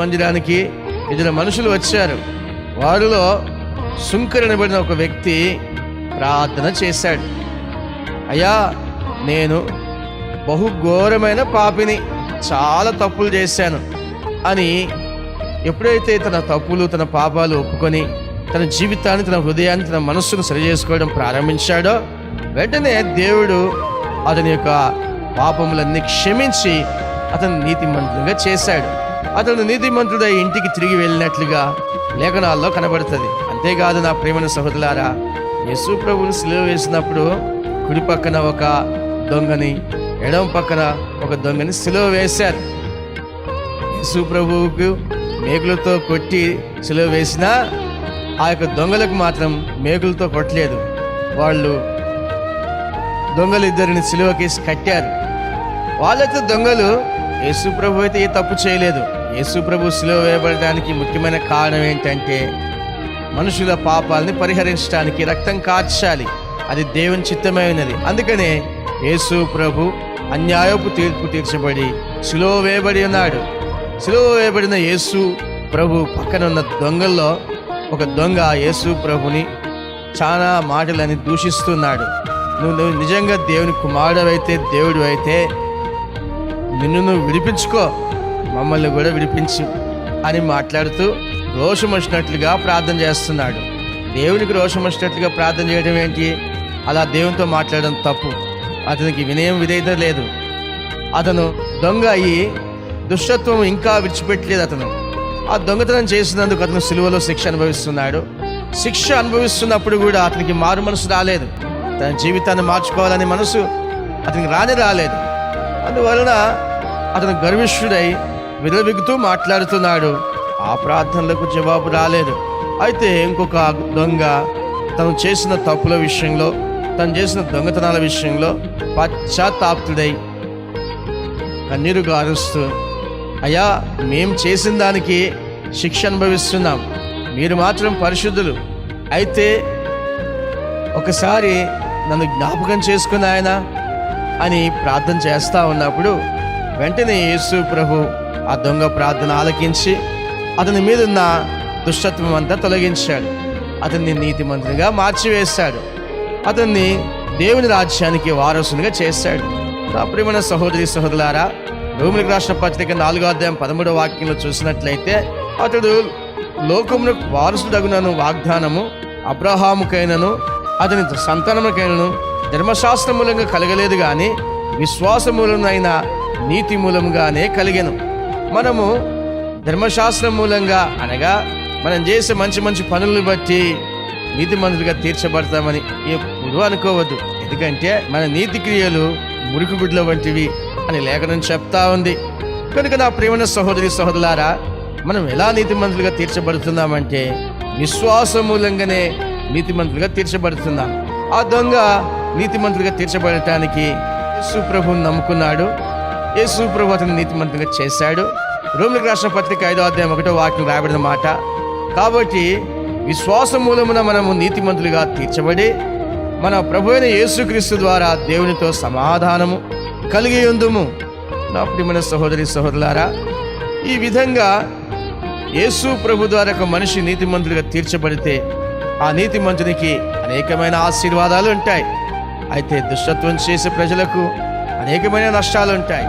మందిరానికి ఇద్దరు మనుషులు వచ్చారు. వారిలో సుంకరనబడిన ఒక వ్యక్తి ప్రార్థన చేశాడు. అయ్యా నేను బహు ఘోరమైన పాపిని చాలా తప్పులు చేశాను అని ఎప్పుడైతే తన తప్పులు తన పాపాలు ఒప్పుకొని తన జీవితాన్ని తన హృదయాన్ని తన మనస్సును సరి చేసుకోవడం ప్రారంభించాడో వెంటనే దేవుడు అతని యొక్క పాపములన్నీ క్షమించి అతను నీతిమంతులుగా చేశాడు. అతను నీతిమంతుడై ఇంటికి తిరిగి వెళ్ళినట్లుగా లేఖనాల్లో కనబడుతుంది. అంతేకాదు నా ప్రేమను సహోదరులారా యశు ప్రభువుని సిలువ వేసినప్పుడు కుడి పక్కన ఒక దొంగని ఎడమ పక్కన ఒక దొంగని సిలువ వేశారు. యేసు ప్రభువుకు మేకులతో కొట్టి సిలువ వేసినా ఆ యొక్క దొంగలకు మాత్రం మేకులతో కొట్టలేదు. వాళ్ళు దొంగలు ఇద్దరిని సిలువకేసి కట్టారు. వాళ్ళైతే దొంగలు యేసు ప్రభు అయితే ఏ తప్పు చేయలేదు. యేసుప్రభు సిలువ వేయబడడానికి ముఖ్యమైన కారణం ఏంటంటే మనుషుల పాపాలని పరిహరించడానికి రక్తం కార్చాలి. అది దేవుని చిత్తమైనది అందుకనే యేసు ప్రభు అన్యాయపు తీర్పు తీర్చబడి సిలువ వేయబడి ఉన్నాడు. సిలువ వేయబడిన యేసు ప్రభు పక్కన ఉన్న దొంగల్లో ఒక దొంగ యేసు ప్రభుని చాలా మాటలని దూషిస్తున్నాడు. నువ్వు నిజంగా దేవుని కుమారుడు అయితే దేవుడు అయితే నిన్ను నువ్వు విడిపించుకో. మమ్మల్ని కూడా విడిపించు అని మాట్లాడుతూ రోషం వచ్చినట్లుగా ప్రార్థన చేస్తున్నాడు. దేవునికి రోషం వచ్చినట్లుగా ప్రార్థన చేయడం ఏంటి? అలా దేవునితో మాట్లాడడం తప్పు. అతనికి వినయం విధేయత లేదు. అతను దొంగ అయ్యి దుష్టత్వం ఇంకా విడిచిపెట్టలేదు అతను. ఆ దొంగతనం చేసినందుకు అతను సిలువలో శిక్ష అనుభవిస్తున్నాడు. శిక్ష అనుభవిస్తున్నప్పుడు కూడా అతనికి మారు మనసు రాలేదు. తన జీవితాన్ని మార్చుకోవాలని మనసు అతనికి రాని రాలేదు. అందువలన అతను గర్విష్ఠుడై విరవిగుతూ మాట్లాడుతున్నాడు. ఆ ప్రార్థనలకు జవాబు రాలేదు. అయితే ఇంకొక దొంగ తను చేసిన తప్పుల విషయంలో తను చేసిన దొంగతనాల విషయంలో పశ్చాత్తాప్తుడై కన్నీరు గారుస్తూ అయ్యా మేం చేసిన దానికి శిక్ష అనుభవిస్తున్నాం. మీరు మాత్రం పరిశుద్ధులు. అయితే ఒకసారి నన్ను జ్ఞాపకం చేసుకుని ఆయన అని ప్రార్థన చేస్తూ ఉన్నప్పుడు వెంటనే యేసు ప్రభు ఆ దొంగ ప్రార్థన ఆలకించి అతని మీద ఉన్న దుష్టత్వం అంతా తొలగించాడు. అతన్ని నీతిమంతునిగా మార్చివేశాడు. అతన్ని దేవుని రాజ్యానికి వారసునిగా చేశాడు. నా ప్రియమైన సహోదరి సహోదరులారా రోమిలకు రాష్ట్ర పత్రిక నాలుగో అధ్యాయం పదమూడో వాక్యంలో చూసినట్లయితే అతడు లోకమునకు వారసుడగునను వాగ్దానము అబ్రహాముకైనను అతని సంతానముకైనను ధర్మశాస్త్ర మూలంగా కలగలేదు కానీ విశ్వాస మూలమైన నీతి మూలంగానే కలిగెను. మనము ధర్మశాస్త్రం మూలంగా అనగా మనం చేసే మంచి మంచి పనులను బట్టి నీతి మంతులుగా తీర్చబడతామని ఎప్పుడు అనుకోవద్దు. ఎందుకంటే మన నీతి క్రియలు మురికి వంటివి అని లేఖనం చెప్తా ఉంది. కనుక నా ప్రేమన సహోదరి సహోదరులారా మనం ఎలా నీతిమంతులుగా తీర్చబడుతున్నామంటే విశ్వాస మూలంగానే నీతిమంతులుగా తీర్చబడుతున్నాం. ఆ దొంగ నీతిమంతులుగా తీర్చబడటానికి సుప్రభు నమ్ముకున్నాడు. యేసు ప్రభు అతను నీతిమంతంగా చేశాడు. రోమిలకు రాష్ట్ర పత్రిక ఐదో అధ్యాయం ఒకటో వాక్యం రాయబడిన మాట కాబట్టి విశ్వాస మూలమున మనము నీతిమంతులుగా తీర్చబడి మన ప్రభు అయిన యేసుక్రీస్తు ద్వారా దేవునితో సమాధానము కలిగి ఉందుము. నా ప్రియమైన సహోదరి సహోదరులారా ఈ విధంగా యేసు ప్రభు ద్వారా ఒక మనిషి నీతిమంతులుగా తీర్చబడితే ఆ నీతిమంతునికి అనేకమైన ఆశీర్వాదాలు ఉంటాయి. అయితే దుష్టత్వం చేసే ప్రజలకు అనేకమైన నష్టాలు ఉంటాయి.